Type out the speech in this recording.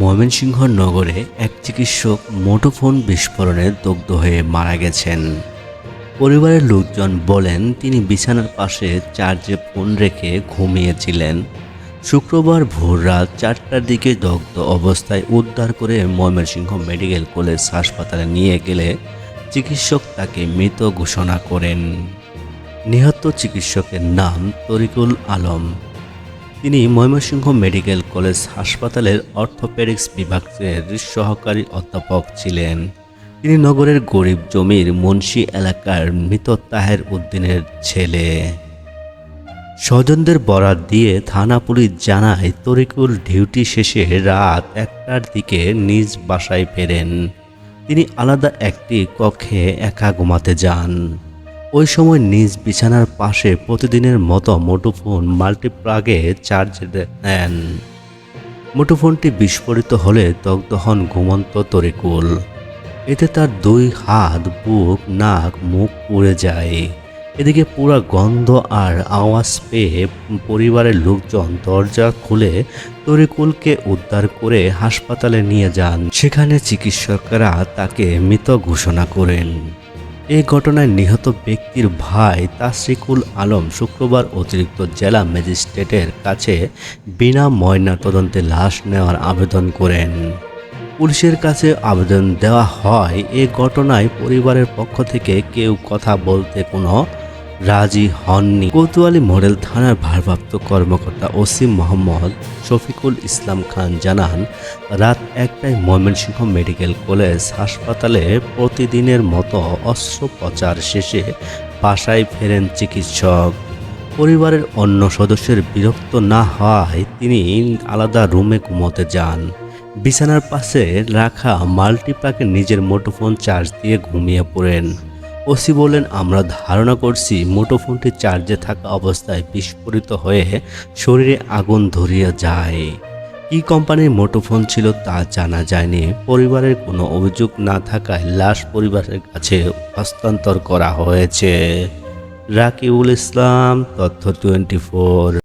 ময়মনসিংহ নগরে এক চিকিৎসক মোটোফোন বিস্ফোরণে দগ্ধ হয়ে মারা গেছেন। পরিবারের লোকজন বলেন, তিনি বিছানার পাশে চার্জে ফোন রেখে ঘুমিয়েছিলেন। শুক্রবার ভোর রাত চারটার দিকে দগ্ধ অবস্থায় উদ্ধার করে ময়মনসিংহ মেডিকেল কলেজ হাসপাতালে নিয়ে গেলে চিকিৎসক তাকে মৃত ঘোষণা করেন। নিহত চিকিৎসকের নাম তরিকুল আলম। তিনি ময়মনসিংহ মেডিকেল কলেজ হাসপাতালের অর্থোপেডিক্স বিভাগের সহকারী অধ্যাপক ছিলেন। তিনি নগরের গরিব জমির মুন্সি এলাকার মৃত তাহের উদ্দিনের ছেলে। স্বজনদের বরাত দিয়ে থানা পুলিশ জানায়, তরিকুল ডিউটি শেষে রাত একটার দিকে নিজ বাসায় ফেরেন। তিনি আলাদা একটি কক্ষে একা ঘুমাতে যান। ওই সময় নিজ বিছানার পাশে প্রতিদিনের মতো মুঠোফোন মাল্টিপ্লাগে চার্জ দেন। মুঠোফোনটি বিস্ফোরিত হলে দগ্ধ হন ঘুমন্ত তরিকুল। এতে তার দুই হাত, বুক, নাক, মুখ পুড়ে যায়। এদিকে পুরা গন্ধ আর আওয়াজ পেয়ে পরিবারের লোকজন দরজা খুলে তরিকুলকে উদ্ধার করে হাসপাতালে নিয়ে যান। সেখানে চিকিৎসকরা তাকে মৃত ঘোষণা করেন। এই ঘটনায় নিহত ব্যক্তির ভাই তাসরিকুল আলম শুক্রবার অতিরিক্ত জেলা ম্যাজিস্ট্রেটের কাছে বিনা ময়না তদন্তে লাশ নেওয়ার আবেদন করেন। পুলিশের কাছে আবেদন দেওয়া হয়, এ ঘটনায় পরিবারের পক্ষ থেকে কেউ কথা বলতে কোনো রাজি হননি। কোতোয়ালি মডেল থানার ভারপ্রাপ্ত কর্মকর্তা ওসিম মোহাম্মদ শফিকুল ইসলাম খান জানান, রাত একটায় ময়মনসিংহ মেডিকেল কলেজ হাসপাতালে প্রতিদিনের মতো অস্ত্রোপচার শেষে বাসায় ফেরেন চিকিৎসক। পরিবারের অন্য সদস্যের বিরক্ত না হওয়ায় তিনি আলাদা রুমে ঘুমোতে যান। বিছানার পাশে রাখা মাল্টিপ্যাকে নিজের মুঠোফোন চার্জ দিয়ে ঘুমিয়ে পড়েন। ওসি বলেন আমরা ধারণা করছি মুঠোফোনটি চার্জে থাকা অবস্থায় বিস্ফোরিত হয়ে শরীরে আগুন ধরিয়ে যায়। কি কোম্পানির মুঠোফোন ছিল তা জানা যায়নি। পরিবারের কোনো অভিযোগ না থাকায় লাশ পরিবারের কাছে হস্তান্তর করা হয়েছে। রাকিবুল ইসলাম, তথ্য টোয়েন্টি ফোর